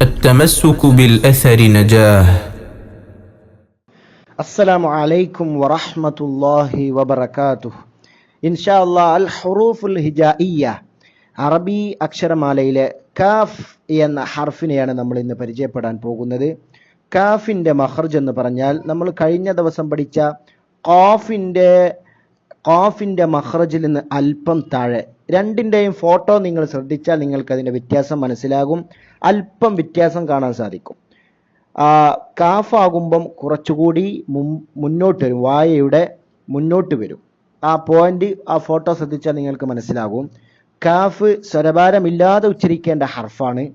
التمسك بالأثر نجاه السلام عليكم ورحمة الله وبركاته إن شاء الله الحروف الهجائية അറബി അക്ഷരമാലയിലെ കാഫ് എന്ന ഹർഫിനെയാണ് നമ്മൾ ഇന്ന് പരിചയപ്പെടാൻ പോകുന്നത് കാഫിൻ്റെ മഹർജ് എന്ന് പറഞ്ഞാൽ നമ്മൾ കഴിഞ്ഞ ദിവസം പഠിച്ച ഖാഫിൻ്റെ ഖാഫിൻ്റെ മഹ്റജിൽ നിന്ന് അല്പം താഴെ രണ്ടിൻ്റെയും ഫോട്ടോ നിങ്ങൾ ശ്രദ്ധിച്ചാൽ നിങ്ങൾക്ക് അതിൻ്റെ വ്യത്യാസം മനസ്സിലാകും അല്പം വ്യത്യാസം കാണാൻ സാധിക്കും. ആ, കാഫാകുമ്പം കുറച്ചുകൂടി മുന്നോട്ട് വരും. വായയുടെ മുന്നോട്ട് വരും. ആ പോയിന്റ് ആ ഫോട്ടോ ശ്രദ്ധിച്ചാൽ നിങ്ങൾക്ക് മനസ്സിലാകും. കാഫ് സ്വരഭാരമില്ലാതെ ഉച്ചരിക്കേണ്ട ഹർഫാണ്.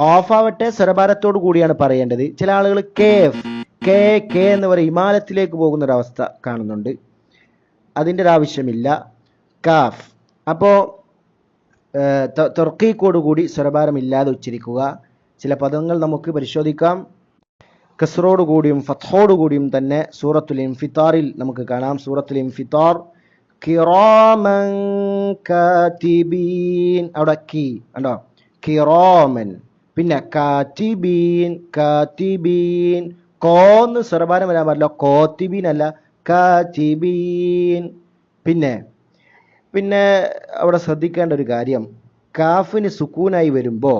കാഫാവട്ടെ സ്വരഭാരത്തോടു കൂടിയാണ് പറയേണ്ടത്. ചില ആളുകൾ കേഫ് കെ കെ എന്ന് പറയും. ഹിമാലയത്തിലേക്ക് പോകുന്ന ഒരു അവസ്ഥ കാണുന്നുണ്ട്. അതിന്റെ ഒരു ആവശ്യമില്ല. കാഫ്. അപ്പോൾ തുർക്കീക്കോട് കൂടി സ്വരഭാരമില്ലാതെ ഉച്ചരിക്കുക. ചില പദങ്ങൾ നമുക്ക് പരിശോധിക്കാം. കസറോടുകൂടിയും കൂടിയും ഫത്തോട് കൂടിയും തന്നെ സൂറത്തുൽ ഇൻഫിത്താറിൽ നമുക്ക് കാണാം. സൂറത്തുൽ ഇൻഫിത്താർ കിറാമൻ അവിടെ കി കണ്ടോ? കിറാമൻ. പിന്നെ കാറ്റിബീൻ കാറ്റിബീൻ കോന്ന് സ്വരഭാരം വരാൻ പാടില്ല. കോത്തിബീൻ. അല്ല കാറ്റിബീൻ പിന്നെ പിന്നെ അവിടെ ശ്രദ്ധിക്കേണ്ട ഒരു കാര്യം. കാഫിന് സുക്കൂനായി വരുമ്പോൾ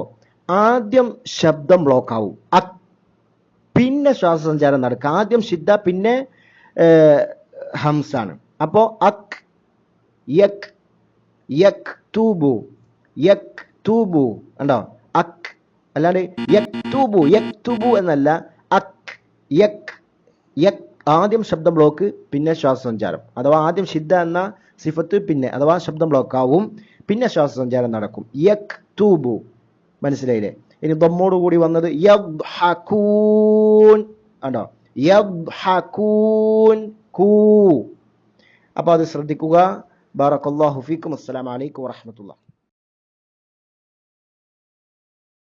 ആദ്യം ശബ്ദം ബ്ലോക്ക് ആവും. പിന്നെ ശ്വാസസഞ്ചാരം നടക്കുക ആദ്യം ഷിദ്ദ പിന്നെ ഹംസാണ്. അപ്പോ അക് യക് യക് തൂബു യക് തൂബു. ഉണ്ടോ അക് അല്ലാണ്ട് യക് തൂബു യക് തൂബു എന്നല്ല അക് യക് യക് ആദ്യം ശബ്ദം ബ്ലോക്ക് പിന്നെ ശ്വാസസഞ്ചാരം. അഥവാ ആദ്യം ഷിദ്ദ എന്ന സിഫത്ത് പിന്നെ അഥവാ ശബ്ദം ബ്ലോക്ക് ആവും പിന്നെ ശ്വാസസഞ്ചാരം നടക്കും. യക് തൂബു. മനസ്സിലായില്ലേ? ഇനി ദമ്മോട് കൂടി വന്നത് യദ്ഹകൂൻ ആണോ യദ്ഹകൂൻ കൂ. അപ്പോൾ അത് ശ്രദ്ധിക്കുക. ബാറക്കല്ലാഹു ഫീക്കും. അസ്സലാമു അലൈക്കും വറഹ്മത്തുള്ളാഹി.